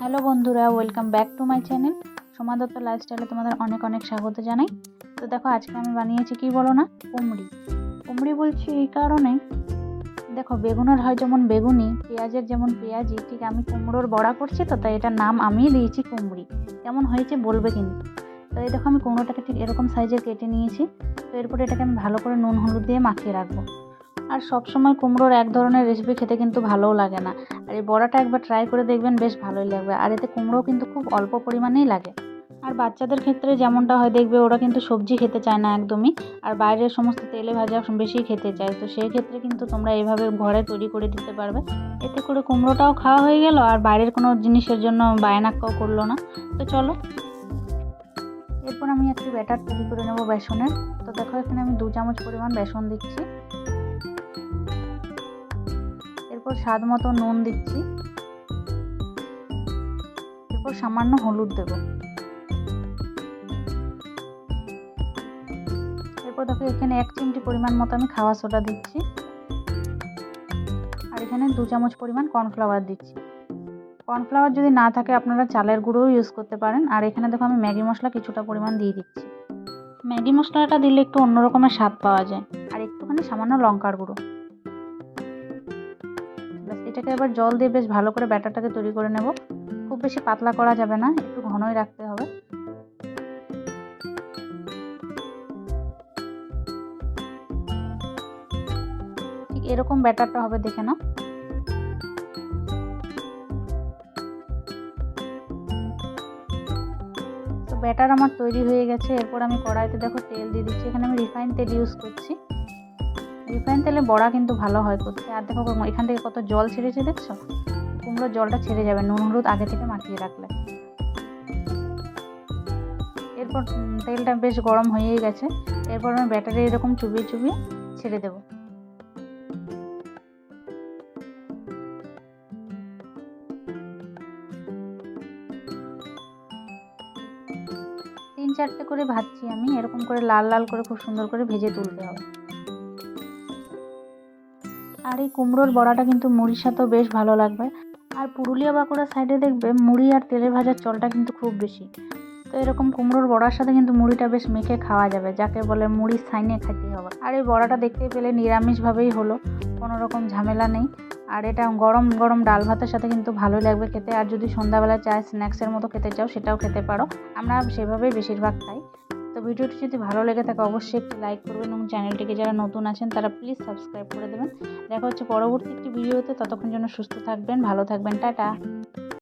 Hello বন্ধুরা welcome back to my channel Soma Dutta লাইফস্টাইলে তোমাদের অনেক অনেক স্বাগত জানাই। তো দেখো, আজকে আমি বানিয়েছি কি বলো না? কুমড়ি। কুমড়ি বলছি এই কারণে, দেখো, বেগুনের হয় যেমন বেগুনি, পেঁয়াজের যেমন পেঁয়াজি, ঠিক আমি কুমড়োর বড়া করছি তো, তাই এটার নাম আমিই দিয়েছি কুমড়ি। কেমন হয়েছে বলবে কিন্তু। তো এই দেখো, আমি কুমড়োটাকে ঠিক এরকম সাইজের কেটে নিয়েছি। তো এরপরে এটাকে আমি ভালো করে নুন, হলুদ দিয়ে মাখিয়ে রাখব। আর সব সময় কুমড়োর এক ধরনের রেসিপি খেতে কিন্তু ভালোও লাগে না। আর এই বড়াটা একবার ট্রাই করে দেখবেন বেশ ভালোই লাগবে। আর এতে কুমড়ো কিন্তু খুব অল্প পরিমাণেই লাগে। আর বাচ্চাদের ক্ষেত্রে যেমনটা হয়, দেখবে ওরা কিন্তু সবজি খেতে চায় না একদমই। আর বাইরের সমস্ত তেলে ভাজা বেশি খেতে চায়। তো সেই ক্ষেত্রে কিন্তু তোমরা এভাবে ঘরে তৈরি করে দিতে পারবে। এতে করে কুমড়োটাও খাওয়া হয়ে গেল। আর বাইরের কোনো জিনিসের জন্য বায়নাক্কাও করল না। তো চলো। এরপর আমি একটি ব্যাটার তৈরি করে নেব বেসনের। তো দেখো, এখানে আমি দু চামচ পরিমাণ বেসন দিচ্ছি। এরপর স্বাদ মতো নুন দিচ্ছি। এরপর সামান্য হলুদ দেব। এরপর দেখো, এখানে এক চিমটি পরিমাণ মতো আমি খাওয়া সোডা দিচ্ছি। আর এখানে দু চামচ পরিমাণ কর্নফ্লাওয়ার দিচ্ছি। কর্নফ্লাওয়ার যদি না থাকে, আপনারা চালের গুঁড়োও ইউজ করতে পারেন। আর এখানে দেখো, আমি ম্যাগি মশলা কিছুটা পরিমাণ দিয়ে দিচ্ছি। ম্যাগি মশলাটা দিলে একটু অন্য রকমের স্বাদ পাওয়া যায়। একটুখানি সামান্য লঙ্কার গুঁড়ো। এটাকে এবার জল দিয়ে বেশ ভালো করে ব্যাটারটাকে তৈরি করে নেব। খুব বেশি পাতলা করা যাবে না, একটু ঘনই রাখতে হবে। ঠিক এরকম ব্যাটারটা হবে, দেখে তো ব্যাটার আমার তৈরি হয়ে গেছে। এরপর আমি কড়াইতে দেখো তেল দিয়ে দিচ্ছি। এখানে আমি রিফাইন তেল ইউজ করছি। রিফাইন তেলে বড়া কিন্তু ভালো হয় করতে। আর দেখো এখান থেকে কত জল ছেড়েছে, দেখছ? কুমড়োর জলটা ছেড়ে যাবে, নুন হলুদ আগে থেকে মাখিয়ে রাখলে। এরপর তেলটা বেশ গরম হয়েই গেছে। এরপর আমি ব্যাটারে এরকম চুবিয়ে চুবিয়ে ছেড়ে দেবো। তিন চারটে করে ভাজছি আমি, এরকম করে লাল লাল করে খুব সুন্দর করে ভেজে তুলতে হবে। আর এই কুমড়োর বড়াটা কিন্তু মুড়ির সাথেও বেশ ভালো লাগবে। আর পুরুলিয়া বাঁকুড়া সাইডে দেখবে মুড়ি আর তেলে ভাজার চলটা কিন্তু খুব বেশি। তো এরকম কুমড়োর বড়ার সাথে কিন্তু মুড়িটা বেশ মেখে খাওয়া যাবে, যাকে বলে মুড়ি সাইনে খেতে হবে। আর এই বড়াটা দেখতে পেলে নিরামিষভাবেই হলো, কোনো রকম ঝামেলা নেই। আর এটা গরম গরম ডাল ভাতের সাথে কিন্তু ভালোই লাগবে খেতে। আর যদি সন্ধ্যাবেলা চায় স্ন্যাক্সের মতো খেতে চাও, সেটাও খেতে পারো। আমরা সেভাবেই বেশিরভাগ খাই। তো ভিডিওটি যদি ভালো লেগে থাকে, অবশ্যই একটি লাইক করবেন এবং চ্যানেলটিকে যারা নতুন আছেন, তারা প্লিজ সাবস্ক্রাইব করে দেবেন। দেখা হচ্ছে পরবর্তী একটি ভিডিওতে, ততক্ষণ যেন সুস্থ থাকবেন, ভালো থাকবেন, টাটা।